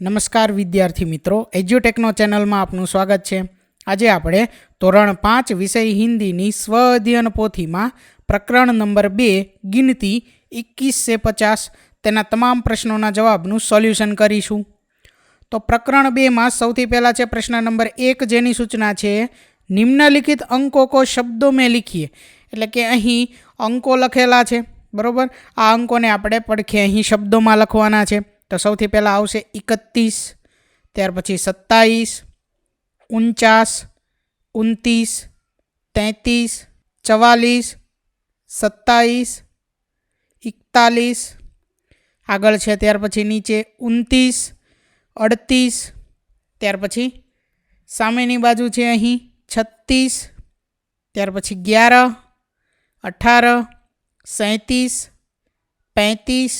નમસ્કાર વિદ્યાર્થી મિત્રો, એજ્યુટેકનો ચેનલમાં આપનું સ્વાગત છે. આજે આપણે ધોરણ પાંચ વિષય હિન્દીની સ્વ અધ્યયન પોથીમાં પ્રકરણ નંબર બે, ગિનતી એકવીસસે પચાસ, તેના તમામ પ્રશ્નોના જવાબનું સોલ્યુશન કરીશું. તો પ્રકરણ બેમાં સૌથી પહેલાં છે પ્રશ્ન નંબર એક, જેની સૂચના છે, નિમ્નલિખિત અંકો કો શબ્દો મેં લીખીએ. એટલે કે અહીં અંકો લખેલા છે, બરાબર? આ અંકોને આપણે પડખે અહીં શબ્દોમાં લખવાના છે. તો સૌથી પહેલાં આવશે એકત્રીસ ત્યાર પછી સત્તાવીસ, ઉનચાસ, ઉનત્રીસ, તેત્રીસ, ચવાલીસ, સત્તાવીસ, એકતાલીસ, આગળ છે ત્યાર પછી નીચે ઉનત્રીસ અડતીસ ત્યાર પછી સામેની બાજુ છે અહીં છત્રીસ ત્યાર પછી અગિયાર, અઠાર, સેંત્રીસ, પેંત્રીસ,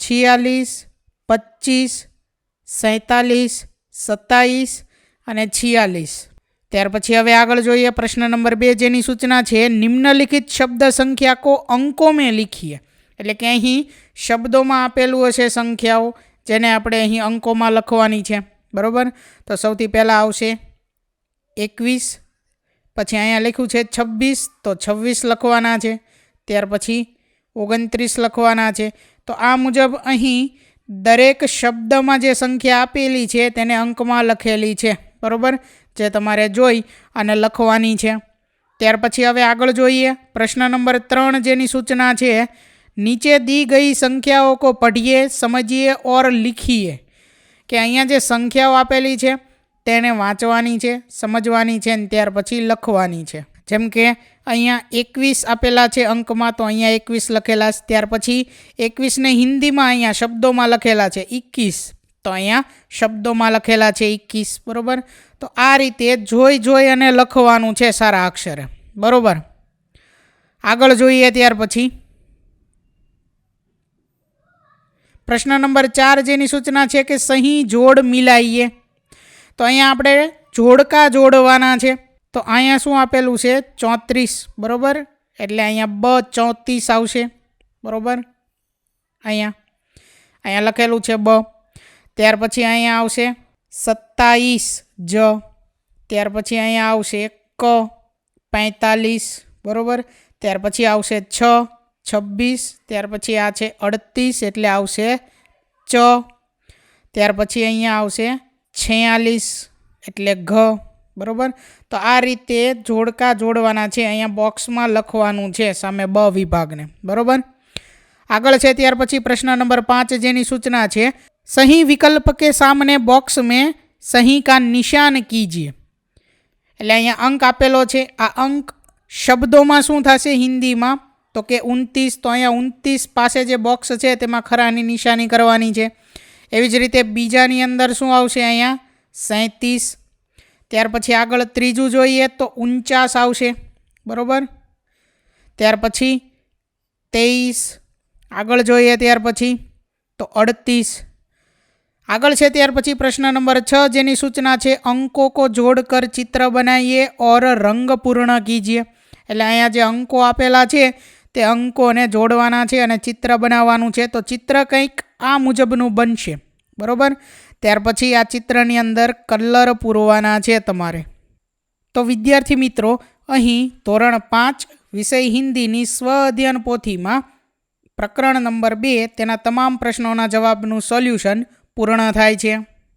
છિયાલીસ પચીસ સેંતાલીસ, સત્તાવીસ અને છિયાલીસ. ત્યાર પછી હવે આગળ જોઈએ પ્રશ્ન નંબર બે જેની સૂચના છે, નિમ્નલિખિત શબ્દ સંખ્યા કો અંકો મેં લીખીએ. એટલે કે અહીં શબ્દોમાં આપેલું હશે સંખ્યાઓ, જેને આપણે અહીં અંકોમાં લખવાની છે. બરાબર? તો સૌથી પહેલાં આવશે એકવીસ, પછી અહીંયા લખ્યું છે છવ્વીસ, તો છવ્વીસ લખવાના છે. ત્યાર પછી ઓગણત્રીસ લખવાના છે. તો આ મુજબ અહીં દરેક શબ્દમાં જે સંખ્યા આપેલી છે તેને અંકમાં લખેલી છે. બરાબર? જે તમારે જોઈ અને લખવાની છે. ત્યાર પછી હવે આગળ જોઈએ. પ્રશ્ન નંબર ત્રણ જેની સૂચના છે, નીચે દી ગઈ સંખ્યાઓ કો પઢીએ, સમજીએ ઓર લીખીએ. કે અહીંયા જે સંખ્યાઓ આપેલી છે, તેને વાંચવાની છે, સમજવાની છે અને ત્યાર પછી લખવાની છે. જેમ કે અહીંયા એકવીસ આપેલા છે અંકમાં, તો અહીંયા એકવીસ લખેલા છે. ત્યાર પછી એકવીસને હિન્દીમાં અહીંયા શબ્દોમાં લખેલા છે એકવીસ. તો અહીંયા શબ્દોમાં લખેલા છે એકવીસ, બરાબર? તો આ રીતે જોઈ જોઈ અને લખવાનું છે સારા અક્ષરે. બરાબર? આગળ જોઈએ ત્યાર પછી. પ્રશ્ન નંબર ચાર જેની સૂચના છે કે સહી જોડ મિલાઈએ. તો અહીંયા આપણે જોડકા જોડવાના છે. તો અહીંયા શું આપેલું છે? ચોત્રીસ. બરાબર? એટલે અહીંયા બ ચોત્રીસ આવશે. બરાબર? અહીંયા. અહીંયા લખેલું છે બ. ત્યાર પછી અહીંયા આવશે સત્તાવીસ જ. ત્યાર પછી અહીંયા આવશે ક. પેંતાલીસ. બરાબર? ત્યાર પછી આવશે છ. છવ્વીસ. ત્યાર પછી આ છે અડતીસ, એટલે આવશે ચ. ત્યાર પછી અહીંયા આવશે છેયાલીસ, એટલે ઘ. બરાબર? તો આ રીતે જોડકા જોડવાના છે, અહીંયા બોક્સમાં લખવાનું છે સામે બ વિભાગને. બરાબર? આગળ છે, ત્યાર પછી પ્રશ્ન નંબર પાંચ જેની સૂચના છે, સહી વિકલ્પ કે સામને બોક્સ મેં સહી કા નિશાન કીજીએ? એટલે અહીંયા અંક આપેલો છે, આ અંક શબ્દોમાં શું થશે હિન્દીમાં? તો કે ઉનત્રીસ તો અહીંયા ઉનત્રીસ પાસે જે બોક્સ છે, તેમાં ખરાની નિશાની કરવાની છે. એવી જ રીતે બીજાની અંદર શું આવશે અહીંયા? સેંત્રીસ ત્યાર પછી આગળ ત્રીજું જોઈએ તો ઉનચાસ આવશે. બરાબર? ત્યાર પછી તેવીસ આગળ જોઈએ ત્યાર પછી તો અડતીસ. આગળ છે ત્યાર પછી પ્રશ્ન નંબર છ, જેની સૂચના છે, અંકો કો જોડ કર ચિત્ર બનાવીએ ઓર રંગ પૂર્ણ કીજીએ. એટલે અહીંયા જે અંકો આપેલા છે, તે અંકોને જોડવાના છે અને ચિત્ર બનાવવાનું છે. તો ચિત્ર કંઈક આ મુજબનું બનશે. બરાબર? ત્યાર પછી આ ચિત્રની અંદર કલર પૂરવાના છે તમારે. તો વિદ્યાર્થી મિત્રો, અહીં ધોરણ પાંચ વિષય હિન્દીની સ્વ અધ્યયન પોથીમાં પ્રકરણ નંબર બે તેના તમામ પ્રશ્નોના જવાબનું સોલ્યુશન પૂર્ણ થાય છે.